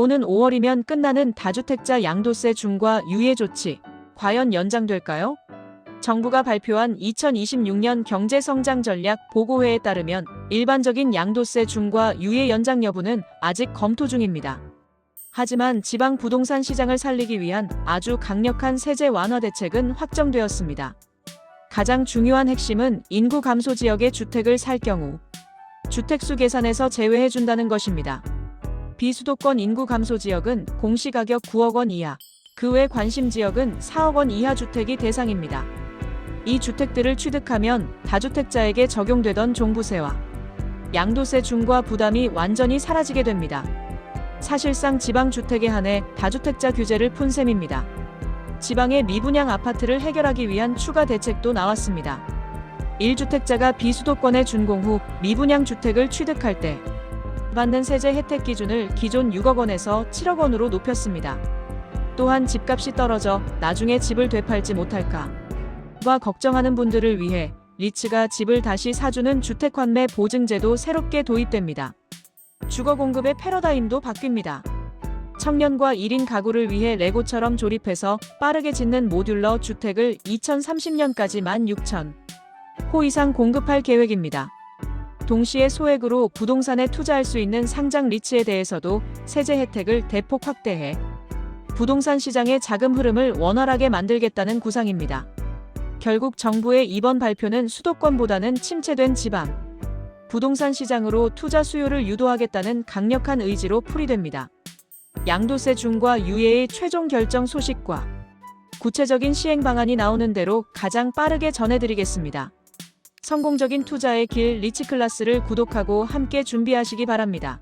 오는 5월이면 끝나는 다주택자 양도세 중과 유예 조치. 과연 연장될까요? 정부가 발표한 2026년 경제성장 전략 보고회에 따르면 일반적인 양도세 중과 유예 연장 여부는 아직 검토 중입니다. 하지만 지방 부동산 시장을 살리기 위한 아주 강력한 세제 완화 대책은 확정되었습니다. 가장 중요한 핵심은 인구 감소 지역의 주택을 살 경우 주택수 계산에서 제외해준다는 것입니다. 비수도권 인구 감소 지역은 공시가격 9억 원 이하, 그 외 관심 지역은 4억 원 이하 주택이 대상입니다. 이 주택들을 취득하면 다주택자에게 적용되던 종부세와 양도세 중과 부담이 완전히 사라지게 됩니다. 사실상 지방주택에 한해 다주택자 규제를 푼 셈입니다. 지방의 미분양 아파트를 해결하기 위한 추가 대책도 나왔습니다. 1주택자가 비수도권에 준공 후 미분양 주택을 취득할 때 받는 세제 혜택 기준을 기존 6억 원에서 7억 원으로 높였습니다. 또한 집값이 떨어져 나중에 집을 되팔지 못할까 와 걱정하는 분들을 위해 리츠가 집을 다시 사주는 주택 환매 보증제도 새롭게 도입됩니다. 주거 공급의 패러다임도 바뀝니다. 청년과 1인 가구를 위해 레고처럼 조립해서 빠르게 짓는 모듈러 주택을 2030년까지 16,000호 이상 공급할 계획입니다. 동시에 소액으로 부동산에 투자할 수 있는 상장 리츠에 대해서도 세제 혜택을 대폭 확대해 부동산 시장의 자금 흐름을 원활하게 만들겠다는 구상입니다. 결국 정부의 이번 발표는 수도권보다는 침체된 지방, 부동산 시장으로 투자 수요를 유도하겠다는 강력한 의지로 풀이됩니다. 양도세 중과 유예의 최종 결정 소식과 구체적인 시행 방안이 나오는 대로 가장 빠르게 전해드리겠습니다. 성공적인 투자의 길 리치클라스를 구독하고 함께 준비하시기 바랍니다.